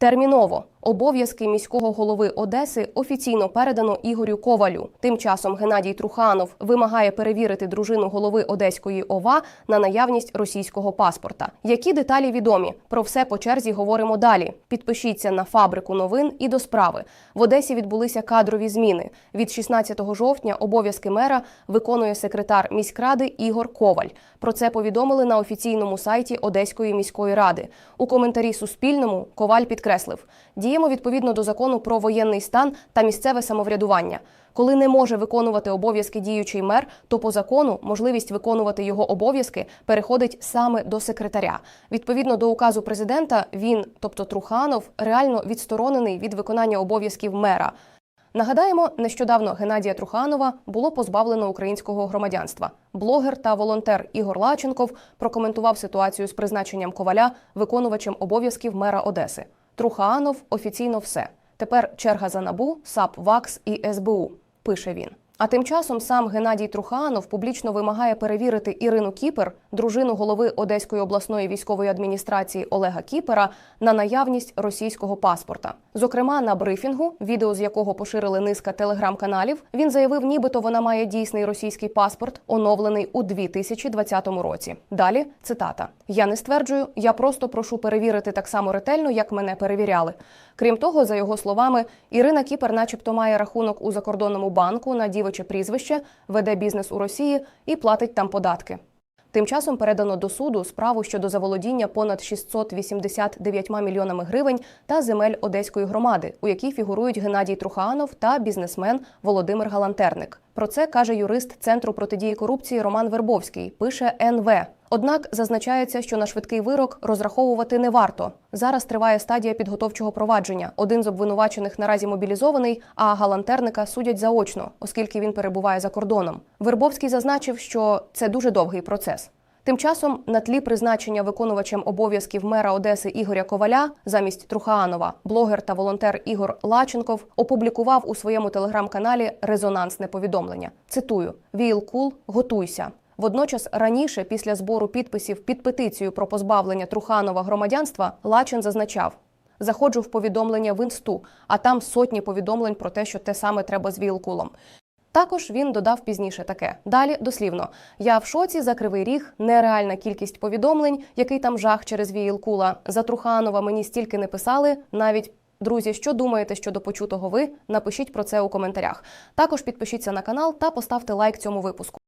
Терміново обов'язки міського голови Одеси офіційно передано Ігорю Ковалю. Тим часом Геннадій Труханов вимагає перевірити дружину голови Одеської ОВА на наявність російського паспорта. Які деталі відомі? Про все по черзі говоримо далі. Підпишіться на фабрику новин і до справи. В Одесі відбулися кадрові зміни. Від 16 жовтня обов'язки мера виконує секретар міськради Ігор Коваль. Про це повідомили на офіційному сайті Одеської міської ради. У коментарі Суспільному Коваль підкреслив: діємо відповідно до закону про воєнний стан та місцеве самоврядування. Коли не може виконувати обов'язки діючий мер, то по закону можливість виконувати його обов'язки переходить саме до секретаря. Відповідно до указу президента, він, тобто Труханов, реально відсторонений від виконання обов'язків мера. Нагадаємо, нещодавно Геннадія Труханова було позбавлено українського громадянства. Блогер та волонтер Ігор Лаченков прокоментував ситуацію з призначенням коваля виконувачем обов'язків мера Одеси. Труханов офіційно все. Тепер черга за набу, САП ВАКС і СБУ. Пише він. А тим часом сам Геннадій Труханов публічно вимагає перевірити Ірину Кіпер, дружину голови Одеської обласної військової адміністрації Олега Кіпера, на наявність російського паспорта. Зокрема, на брифінгу, відео з якого поширили низка телеграм-каналів, він заявив, нібито вона має дійсний російський паспорт, оновлений у 2020 році. Далі цитата: Я не стверджую, я просто прошу перевірити так само ретельно, як мене перевіряли. Крім того, за його словами, Ірина Кіпер, начебто, має рахунок у закордонному банку на дівоче прізвище, веде бізнес у Росії і платить там податки. Тим часом передано до суду справу щодо заволодіння понад 689 мільйонами гривень та земель Одеської громади, у якій фігурують Геннадій Труханов та бізнесмен Володимир Галантерник. Про це каже юрист Центру протидії корупції Роман Вербовський. Пише НВ. Однак зазначається, що на швидкий вирок розраховувати не варто. Зараз триває стадія підготовчого провадження. Один з обвинувачених наразі мобілізований, а галантерника судять заочно, оскільки він перебуває за кордоном. Вербовський зазначив, що це дуже довгий процес. Тим часом, на тлі призначення виконувачем обов'язків мера Одеси Ігоря Коваля замість Трухаанова, блогер та волонтер Ігор Лаченков опублікував у своєму телеграм-каналі резонансне повідомлення. Цитую: Віл-кул, готуйся. Водночас раніше, після збору підписів під петицію про позбавлення Труханова громадянства, Лачин зазначав. Заходжу в повідомлення в інсту, а там сотні повідомлень про те, що те саме треба з Вілкулом. Також він додав пізніше таке. Далі дослівно: я в шоці за кривий ріг, нереальна кількість повідомлень, який там жах через Віїлкула. За Труханова мені стільки не писали, навіть. Друзі, що думаєте щодо почутого ви? Напишіть про це у коментарях. Також підпишіться на канал та поставте лайк цьому випуску.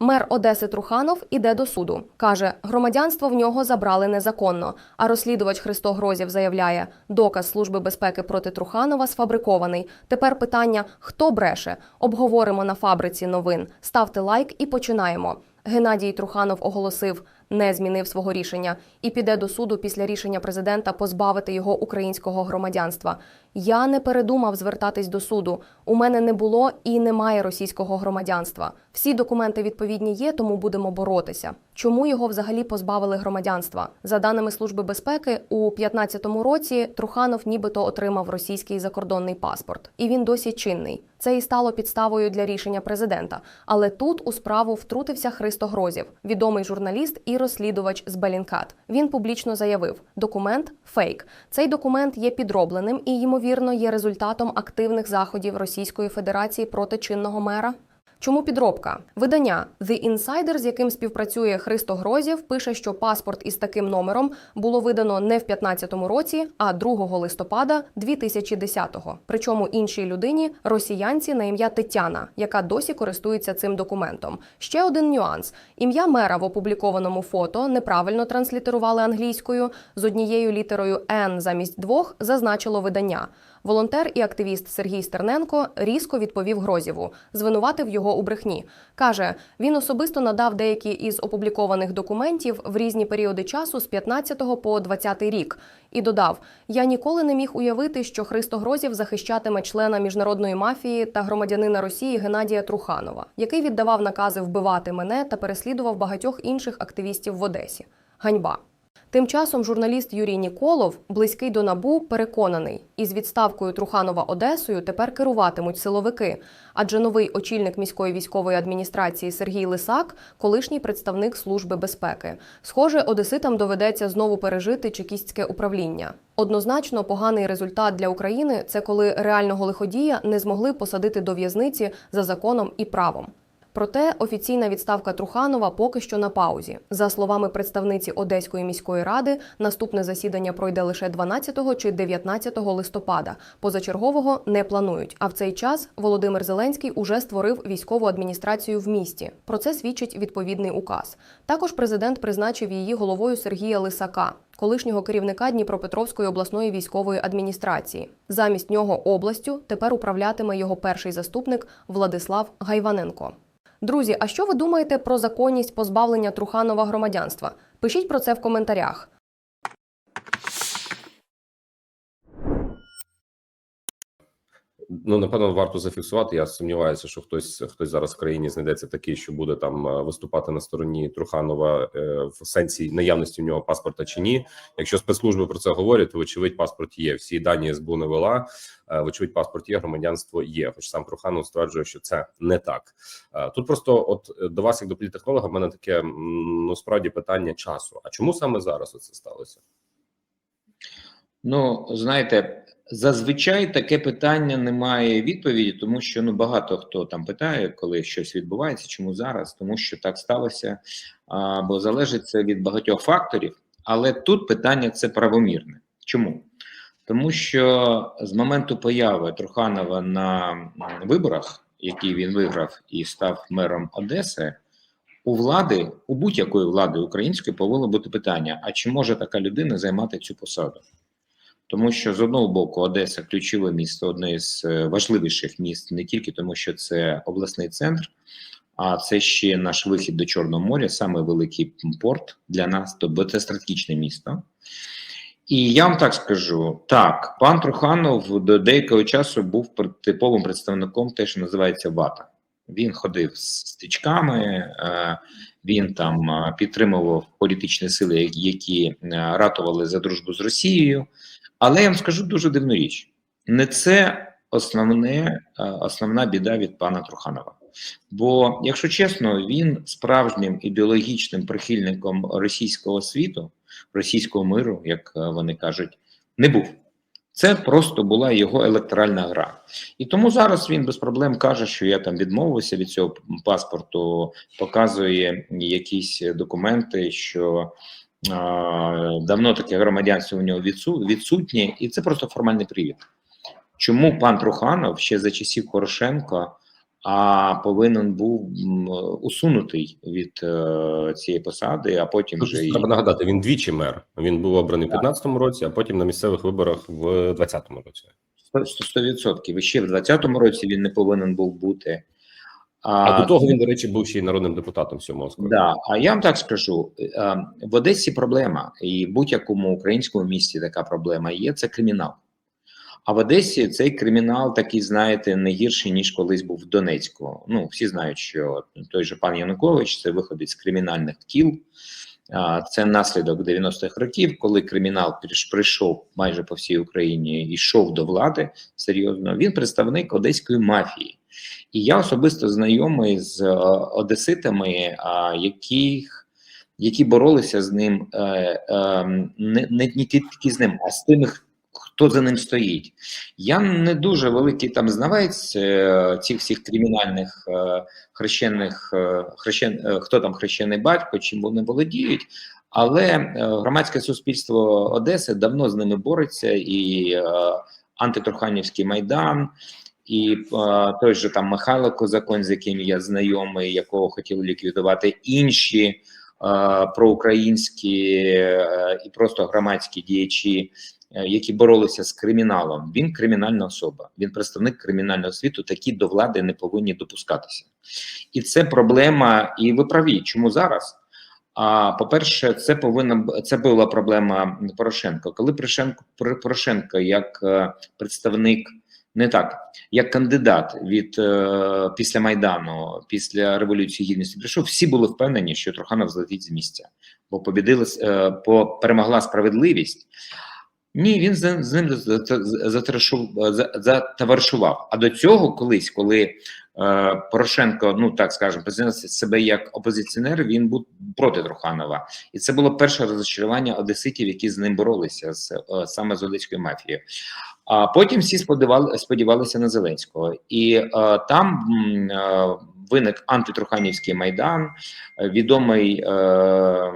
Мер Одеси Труханов іде до суду. Каже, громадянство в нього забрали незаконно. А розслідувач Христо Грозєв заявляє, доказ Служби безпеки проти Труханова сфабрикований. Тепер питання: хто бреше? Обговоримо на фабриці новин. Ставте лайк і починаємо. Геннадій Труханов оголосив, не змінив свого рішення і піде до суду після рішення президента позбавити його українського громадянства. Я не передумав звертатись до суду. У мене не було і немає російського громадянства. Всі документи відповідні є, тому будемо боротися. Чому його взагалі позбавили громадянства? За даними Служби безпеки, у 15-му році Труханов нібито отримав російський закордонний паспорт, і він досі чинний. Це і стало підставою для рішення президента. Але тут у справу втрутився Христо Грозєв, відомий журналіст і розслідувач з Белінкат. Він публічно заявив: документ фейк. Цей документ є підробленим і, ймовірно, є результатом активних заходів Російської Федерації проти чинного мера. Чому підробка? Видання The Insider, з яким співпрацює Христо Грозєв, пише, що паспорт із таким номером було видано не в 15-му році, а 2 листопада 2010-го. Причому іншій людині росіянці на ім'я Тетяна, яка досі користується цим документом. Ще один нюанс: ім'я мера в опублікованому фото неправильно транслітерували англійською з однією літерою N замість двох зазначило видання. Волонтер і активіст Сергій Стерненко різко відповів Грозєву, звинуватив його у брехні. Каже, він особисто надав деякі із опублікованих документів в різні періоди часу з 15 по 20 рік. І додав: Я ніколи не міг уявити, що Христо Грозєв захищатиме члена міжнародної мафії та громадянина Росії Геннадія Труханова, який віддавав накази вбивати мене та переслідував багатьох інших активістів в Одесі. Ганьба. Тим часом журналіст Юрій Ніколов, близький до набу, переконаний, із відставкою Труханова Одесою тепер керуватимуть силовики, адже новий очільник міської військової адміністрації Сергій Лисак, колишній представник служби безпеки. Схоже, одеситам доведеться знову пережити чекістське управління. Однозначно, поганий результат для України це коли реального лиходія не змогли посадити до в'язниці за законом і правом. Проте офіційна відставка Труханова поки що на паузі. За словами представниці Одеської міської ради, наступне засідання пройде лише 12 чи 19 листопада. Позачергового не планують. А в цей час Володимир Зеленський уже створив військову адміністрацію в місті. Про це свідчить відповідний указ. Також президент призначив її головою Сергія Лисака. Колишнього керівника Дніпропетровської обласної військової адміністрації замість нього областю тепер управлятиме його перший заступник Владислав Гайваненко. Друзі, а що ви думаєте про законність позбавлення Труханова громадянства? Пишіть про це в коментарях. Ну, напевно, варто зафіксувати. Я сумніваюся, що хтось хтось зараз в країні знайдеться такий, що буде там е, виступати на стороні Труханова е, в сенсі наявності в нього паспорта чи ні. Якщо спецслужби про це говорять, то вочевидь паспорт є. Всі дані СБУ не вела. е, Вочевидь, паспорт є, громадянство є. Хоч сам Труханов стверджує, що це не так. Тут просто, от до вас, як до політехнолога, в мене таке ну справді питання часу. А чому саме зараз оце сталося? Ну, знаєте, зазвичай таке питання не має відповіді, тому що ну багато хто там питає, коли щось відбувається, чому зараз, тому що так сталося, а, бо залежить це від багатьох факторів. Але тут питання це правомірне. Чому? Тому що з моменту появи Труханова на виборах, які він виграв і став мером Одеси, у влади, у будь-якої влади української повинно бути питання: а чи може така людина займати цю посаду? Тому що з одного боку Одеса ключове місто, одне з е, важливіших міст, не тільки тому, що це обласний центр, а це ще наш вихід до Чорного моря, саме великий порт для нас, бо це стратегічне місто. І я вам так скажу: так, пан Труханов до деякого часу був типовим представником те, що називається вата. Він ходив з стичками, е, він там е, підтримував політичні сили, які ратували за дружбу з Росією. Але я вам скажу дуже дивну річ: не це основне, е, основна біда від пана Труханова. Бо, якщо чесно, він справжнім ідеологічним прихильником російського світу, російського миру, як е, вони кажуть, не був. Це просто була його електоральна гра. І тому зараз він без проблем каже, що я там відмовився від цього паспорту, показує якісь документи, що давно таке громадянство у нього відсу- відсутнє, і це просто формальний привід. Чому пан Труханов ще за часів Порошенка а повинен був усунутий від е, цієї посади, а потім Тут вже і треба нагадати, він двічі мер. Він був обраний в 15-му році, а потім на місцевих виборах в 20-му році. 100%. І ще в 2020 році він не повинен був бути. А, до того він, до речі, був ще й народним депутатом сьомого. Да, а я вам так скажу: е, в Одесі проблема, і в будь-якому українському місті така проблема є: це кримінал. А в Одесі цей кримінал такий, знаєте, не гірший, ніж колись був в Донецьку. Ну, всі знають, що той же пан Янукович це виходить з кримінальних тіл. Це наслідок 90-х років, коли кримінал прийшов майже по всій Україні і йшов до влади серйозно. Він представник одеської мафії. І я особисто знайомий з е, одеситами, яких, які боролися з ним е, е, не, не, не тільки з ним, а з тими, хто за ним стоїть. Я не дуже великий там знавець е, цих всіх кримінальних е, хрещених, е, хрещен, хто там хрещений батько, чим вони володіють. Але громадське суспільство Одеси давно з ними бореться, і е, антитруханівський майдан, і е, той же там Михайло Козаконь, з яким я знайомий, якого хотіли ліквідувати інші е, проукраїнські е, і просто громадські діячі, які боролися з криміналом. Він кримінальна особа, він представник кримінального світу. Такі до влади не повинні допускатися, і це проблема. І ви праві, чому зараз? А по-перше, це повинна це була проблема Порошенка. Коли Порошенко Порошенко як е, представник не так, як кандидат від е, після майдану, після революції гідності прийшов. Всі були впевнені, що Труханов злетить з місця, бо побідили е, по перемогла справедливість. Ні, він з, з ним затоваришував. А до цього колись, коли е, Порошенко, ну так скажемо, позиціонував себе як опозиціонер, він був проти Труханова, і це було перше розчарування одеситів, які з ним боролися з е, саме з одеською мафією. А потім всі сподівали, сподівалися на Зеленського, і е, там е, виник антитруханівський майдан. Е, Відомий е,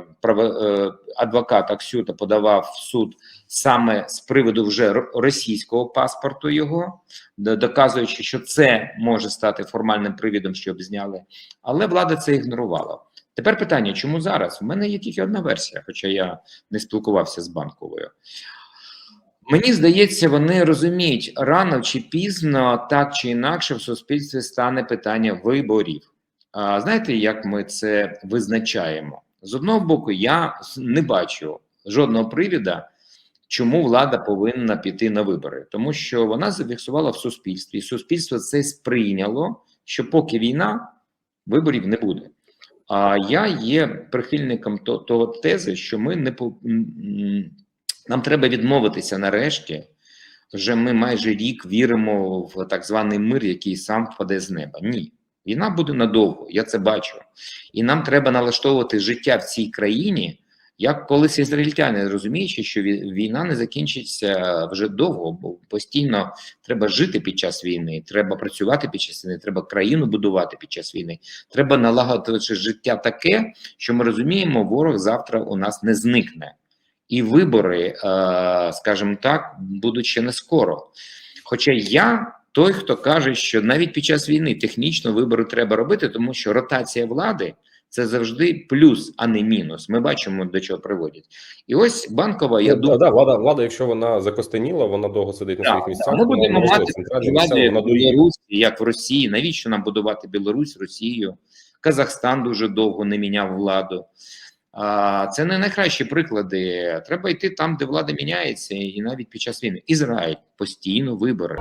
адвокат Аксюта подавав в суд саме з приводу вже російського паспорту його, доказуючи, що це може стати формальним привідом, щоб зняли. Але влада це ігнорувала. Тепер питання: чому зараз? У мене є тільки одна версія, хоча я не спілкувався з банковою. Мені здається, вони розуміють, рано чи пізно, так чи інакше, в суспільстві стане питання виборів. А знаєте, як ми це визначаємо? З одного боку, я не бачу жодного привіда, чому влада повинна піти на вибори, тому що вона зафіксувала в суспільстві, і суспільство це сприйняло, що поки війна, виборів не буде. А я є прихильником того тези, що ми не по- нам треба відмовитися нарешті. Вже ми майже рік віримо в так званий мир, який сам впаде з неба. Ні, війна буде надовго, я це бачу. І нам треба налаштовувати життя в цій країні, як колись ізраїльтяни, розуміючи, що ві- війна не закінчиться вже довго, бо постійно треба жити під час війни, треба працювати під час війни, треба країну будувати під час війни. Треба налагодити життя таке, що ми розуміємо, ворог завтра у нас не зникне. І вибори, е, скажімо так, будуть ще не скоро. Хоча я той, хто каже, що навіть під час війни технічно вибори треба робити, тому що ротація влади це завжди плюс, а не мінус. Ми бачимо, до чого приводять. І ось банкова, я Ну, думаю, да, влада, влада, якщо вона закостеніла, вона довго сидить на Так, своїх місцях. ми будемо мати влади. Білорусі, як в Росії. Навіщо нам будувати Білорусь, Росію? Казахстан дуже довго не міняв владу. А, це не найкращі приклади. Треба йти там, де влада міняється, і навіть під час війни. Ізраїль постійно вибори.